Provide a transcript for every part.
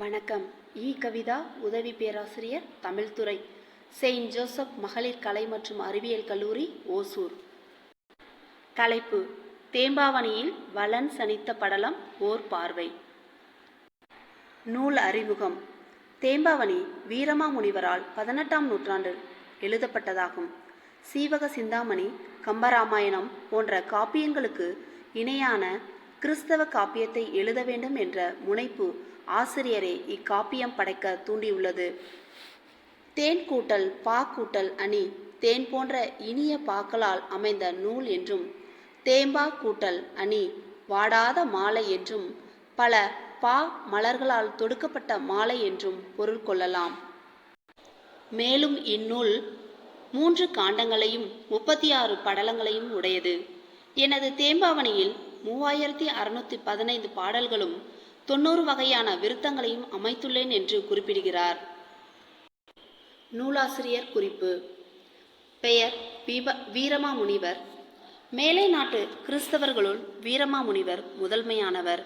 வணக்கம். இ. கவிதா உதவி பேராசிரியர் தமிழ்துறை. செயின்ட் ஜோசப் மகளிர் கலை மற்றும் அறிவியல் கல்லூரி ஓசூர். தலைப்பு தேம்பாவணியில் வளன் சனித்த படலம் ஓர் பார்வை. நூல் அறிமுகம். தேம்பாவணி வீரமாமுனிவரால் பதினெட்டாம் நூற்றாண்டில் எழுதப்பட்டதாகும். சீவக சிந்தாமணி கம்பராமாயணம் போன்ற காப்பியங்களுக்கு இணையான கிறிஸ்தவ காப்பியத்தை எழுத வேண்டும் என்ற முனைப்பு ஆசிரியரை இக்காப்பியம் படைக்க தூண்டியுள்ளது. தேன் கூட்டல் பா கூட்டல் அணி தேன் போன்ற இனிய பாக்களால் அமைந்த நூல் என்றும் தேம்பா கூட்டல் அணி வாடாத மாலை என்றும் பல பா மலர்களால் தொடுக்கப்பட்ட மாலை என்றும் பொருள் கொள்ளலாம். மேலும் இந்நூல் மூன்று காண்டங்களையும் முப்பத்தி ஆறு படலங்களையும் உடையது. எனது தேம்பாவணியில் மூவாயிரத்தி அறுநூத்தி பதினைந்து பாடல்களும் தொண்ணூறு வகையான விருத்தங்களையும் அமைத்துள்ளேன் என்று குறிப்பிடுகிறார். நூலாசிரியர் குறிப்பு. பெயர் வீப வீரமாமுனிவர். மேலை நாட்டு கிறிஸ்தவர்களுள் வீரமாமுனிவர் முதன்மையானவர்.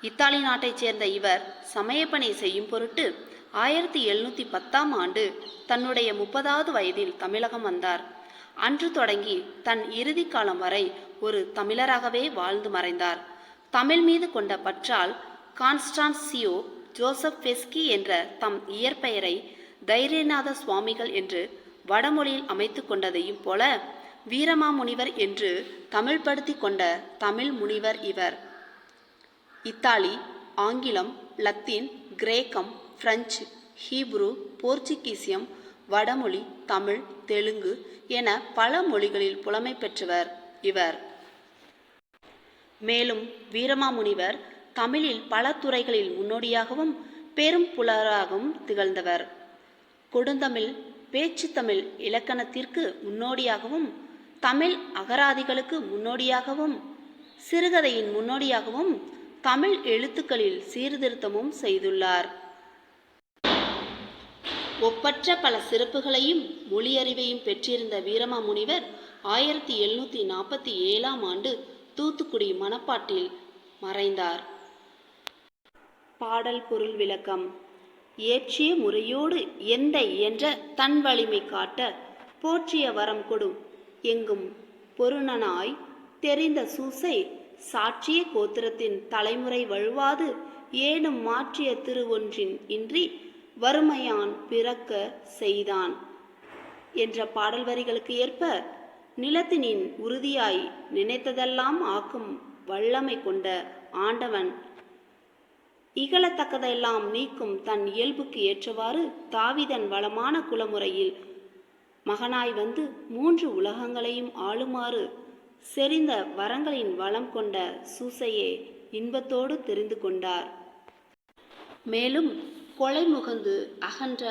இத்தாலி நாட்டைச் சேர்ந்த இவர் சமயப்பணி செய்யும் பொருட்டு ஆயிரத்தி எழுநூத்தி பத்தாம் ஆண்டு தன்னுடைய முப்பதாவது வயதில் தமிழகம் வந்தார். அன்று தொடங்கி தன் இறுதி காலம் வரை ஒரு தமிழராகவே வாழ்ந்து மறைந்தார். தமிழ் மீது கொண்ட பற்றால் கான்ஸ்டான்சியோ ஜோசப் பெஸ்கி என்ற தம் இயற்பெயரை தைரியநாத சுவாமிகள் என்று வடமொழியில் அமைத்து கொண்டதையும் போல வீரமாமுனிவர் என்று தமிழ்படுத்தி கொண்ட தமிழ் முனிவர் இவர். இத்தாலி ஆங்கிலம் லத்தீன் கிரேக்கம் பிரெஞ்சு ஹீப்ரு போர்ச்சுகீசியம் வடமொழி தமிழ் தெலுங்கு என பல மொழிகளில் புலமை பெற்றவர் இவர். மேலும் வீரமாமுனிவர் தமிழில் பல துறைகளில் முன்னோடியாகவும் பெரும் புலராகவும் திகழ்ந்தவர். கொடுந்தமிழ் பேச்சு தமிழ் இலக்கணத்திற்கு முன்னோடியாகவும் தமிழ் அகராதிகளுக்கு முன்னோடியாகவும் சிறுகதையின் முன்னோடியாகவும் தமிழ் எழுத்துக்களில் சீர்திருத்தமும் செய்துள்ளார். ஒப்பற்ற பல சிறப்புகளையும் மொழியறிவையும் பெற்றிருந்த வீரமாமுனிவர் ஆயிரத்தி எழுநூத்தி நாற்பத்தி ஏழாம் ஆண்டு தூத்துக்குடி மணப்பாட்டில் மறைந்தார். பாடல் பொருள் விளக்கம். ஏற்றிய முறையோடு எந்த என்ற தன் வலிமை காட்ட போற்றிய வரம் கொடு. எங்கும் பொருணனாய் தெரிந்த சூசை சாட்சிய கோத்திரத்தின் தலைமுறை வழுவாது ஏனும் மாற்றிய திருவொன்றின் இன்றி வறுமையான் பிறக்க செய்தான். என்ற பாடல் வரிகளுக்கு ஏற்ப நிலத்தினின் உறுதியாய் நினைத்ததெல்லாம் ஆக்கும் வல்லமை கொண்ட ஆண்டவன். இகழத்தக்கதையெல்லாம் நீக்கும் தன் இயல்புக்கு ஏற்றவாறு தாவிதன் வளமான குலமுறையில் மகனாய் வந்து மூன்று உலகங்களையும் ஆளுமாறு செறிந்த வரங்களின் வளம் கொண்ட சூசையே இன்பத்தோடு தெரிந்து கொண்டார். மேலும் கொலை முகந்து அகன்ற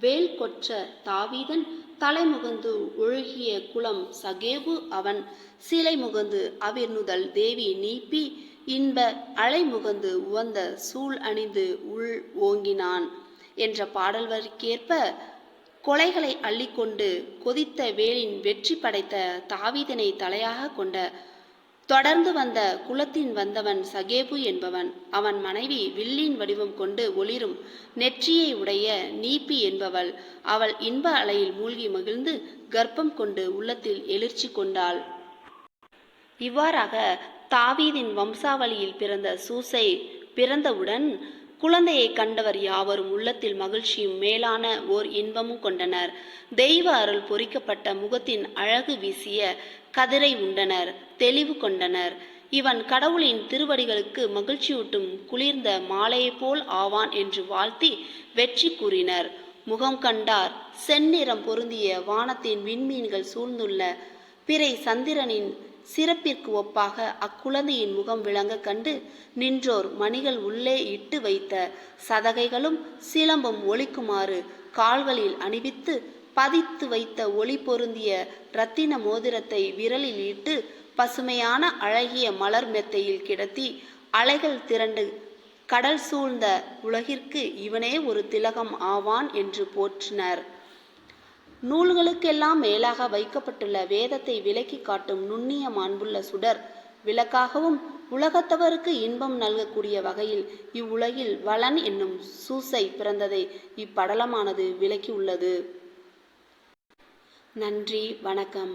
வேல் கொற்ற தாவீதன் தலைமுகந்து ஒழுகிய குளம் சகேவு அவன் சிலை முகந்து அவிர்நுதல் தேவி நீப்பி இன்ப அலைமுகந்து உவந்த சூழ் அணிந்து உள் ஓங்கினான் என்ற பாடல் வரிக்கேற்ப கொலைகளை அள்ளிக்கொண்டு கொதித்த வேலின் வெற்றி படைத்த தாவீதனை தலையாக கொண்ட தொடர்ந்து வந்த குலத்தின் வந்தவன் சகேபு என்பவன் அவன் மனைவி வில்லின் வடிவம் கொண்டு ஒளிரும் நெற்றியை உடைய நீப்பி என்பவள் அவள் இன்ப அலையில் மூழ்கி மகிழ்ந்து கர்ப்பம் கொண்டு உள்ளத்தில் எழுச்சி கொண்டாள். இவ்வாறாக தாவீதின் வம்சாவளியில் பிறந்த சூசை பிறந்தவுடன் குழந்தையை கண்டவர் யாவரும் உள்ளத்தில் மகிழ்ச்சியும் மேலான ஓர் இன்பமும் கொண்டனர். தெய்வ அருள் பொறிக்கப்பட்ட முகத்தின் அழகு வீசிய கதிரை உண்டனர் தெளிவு கொண்டனர். இவன் கடவுளின் திருவடிகளுக்கு மகிழ்ச்சியூட்டும் குளிர்ந்த மாலையைப் போல் ஆவான் என்று வாழ்த்தி வெற்றி கூறினர். முகம் கண்டார். செந்நிறம் பொருந்திய வானத்தின் விண்மீன்கள் சூழ்ந்துள்ள பிறை சந்திரனின் சிறப்பிற்கு ஒப்பாக அக்குழந்தையின் முகம் விளங்க கண்டு நின்றோர் மணிகள் உள்ளே இட்டு வைத்த சதகைகளும் சிலம்பும் ஒழிக்குமாறு கால்களில் அணிவித்து பதித்து வைத்த ஒளி பொருந்திய இரத்தின மோதிரத்தை விரலில் இட்டு பசுமையான அழகிய மலர் மெத்தையில் கிடத்தி அலைகள் திரண்டு கடல் சூழ்ந்த உலகிற்கு இவனே ஒரு திலகம் ஆவான் என்று போற்றினர். நூல்களுக்கெல்லாம் மேலாக வைக்கப்பட்டுள்ள வேதத்தை விலக்கி காட்டும் நுண்ணிய மாண்புள்ள சுடர் விளக்காகவும் உலகத்தவருக்கு இன்பம் நல்கக்கூடிய வகையில் இவ்வுலகில் வளன் என்னும் சூசை பிறந்ததை இப்படலமானது விளக்கியுள்ளது நன்றி வணக்கம்.